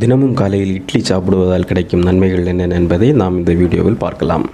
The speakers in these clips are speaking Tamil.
தினமும் காலையில் இட்லி சாப்பிடுவதால் கிடைக்கும் நன்மைகள் என்னென்ன என்பதை நாம் இந்த வீடியோவில் பார்க்கலாம்.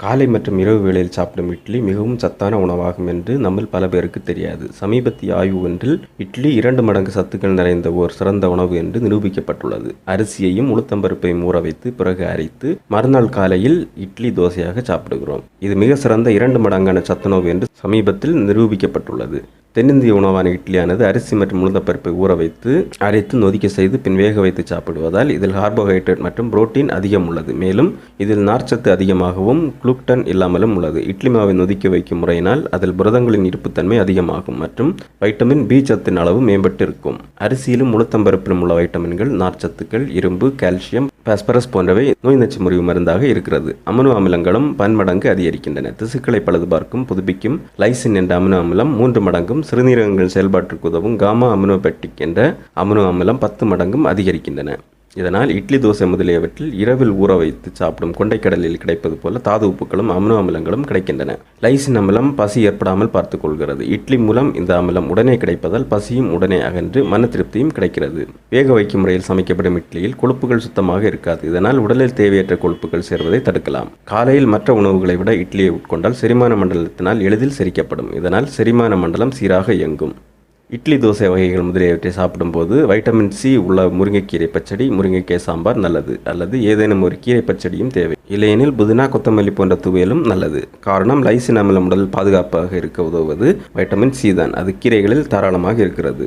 காலை மற்றும் இரவு வேளையில் சாப்பிடும் இட்லி மிகவும் சத்தான உணவாகும் என்று நம்மில் பல பேருக்கு தெரியாது. சமீபத்திய ஆய்வு ஒன்றில் இட்லி இரண்டு மடங்கு சத்துக்கள் நிறைந்த ஓர் சிறந்த உணவு என்று நிரூபிக்கப்பட்டுள்ளது. அரிசியையும் உளுத்தம்பருப்பையும் ஊற வைத்து பிறகு அரைத்து மறுநாள் காலையில் இட்லி தோசையாக சாப்பிடுகிறோம். இது மிக சிறந்த இரண்டு மடங்கான சத்துணவு என்று சமீபத்தில் நிரூபிக்கப்பட்டுள்ளது. தென்னிந்திய உணவான இட்லியானது அரிசி மற்றும் உளுந்தப்பருப்பை ஊற வைத்து அரைத்து நொதிக்க செய்து பின் வேக வைத்து சாப்பிடுவதால் இதில் கார்போஹைட்ரேட் மற்றும் புரோட்டீன் அதிகம் உள்ளது. மேலும் இதில் நார்ச்சத்து அதிகமாகவும் குளுக்டன் இல்லாமலும் உள்ளது. இட்லி மாவை நொதிக்க வைக்கும் முறையினால் அதில் புரதங்களின் இருப்புத்தன்மை அதிகமாகும் மற்றும் வைட்டமின் பி சத்தின் அளவு மேம்பட்டு இருக்கும் அரிசியிலும் உளுத்தம்பருப்பிலும் உள்ள வைட்டமின்கள் நார்ச்சத்துக்கள் இரும்பு கால்சியம் பாஸ்பரஸ் போன்றவை நோய் நச்சு முறிவு மருந்தாக இருக்கிறது. அமினோ அமிலங்களும் பன்மடங்கு அதிகரிக்கின்றன. திசுக்களை பழுதுபார்க்கும் புதுப்பிக்கும் லைசின் என்ற அமினோ அமிலம் மூன்று மடங்கும் சிறுநீரகங்கள் செயல்பாட்டிற்கு உதவும் காமா அமினோபெட்டிக் என்ற அமினோ அமிலம் பத்து மடங்கும் அதிகரிக்கின்றன. இதனால் இட்லி தோசை முதலியவற்றில் இரவில் ஊற வைத்து சாப்பிடும் கொண்டைக்கடலில் கிடைப்பது போல தாது உப்புகளும் அமினோ அமிலங்களும் கிடைக்கின்றன. லைசின் அமிலம் பசி ஏற்படாமல் பார்த்துக்கொள்கிறது இட்லி மூலம் இந்த அமிலம் உடனே கிடைப்பதால் பசியும் உடனே அகன்று மன திருப்தியும் கிடைக்கிறது. வேக வைக்கும் முறையில் சமைக்கப்படும் இட்லியில் கொழுப்புகள் சுத்தமாக இருக்காது. இதனால் உடலில் தேவையற்ற கொழுப்புகள் சேர்வதை தடுக்கலாம். காலையில் மற்ற உணவுகளை விட இட்லியை உட்கொண்டால் செரிமான மண்டலத்தினால் எளிதில் செரிக்கப்படும். இதனால் செரிமான மண்டலம் சீராக இயங்கும். இட்லி தோசை வகைகள் முதலியவற்றை சாப்பிடும்போது வைட்டமின் சி உள்ள முருங்கைக்கீரை பச்சடி முருங்கைக்கீரை சாம்பார் நல்லது. அல்லது ஏதேனும் ஒரு கீரை பச்சடியும் தேவை. இல்லையெனில் புதினா கொத்தமல்லி போன்ற துவையலும் நல்லது. காரணம் லைசின் அமிலம் உடல் பாதுகாப்பாக இருக்க உதவுவது வைட்டமின் சி தான். அது கீரைகளில் தாராளமாக இருக்கிறது.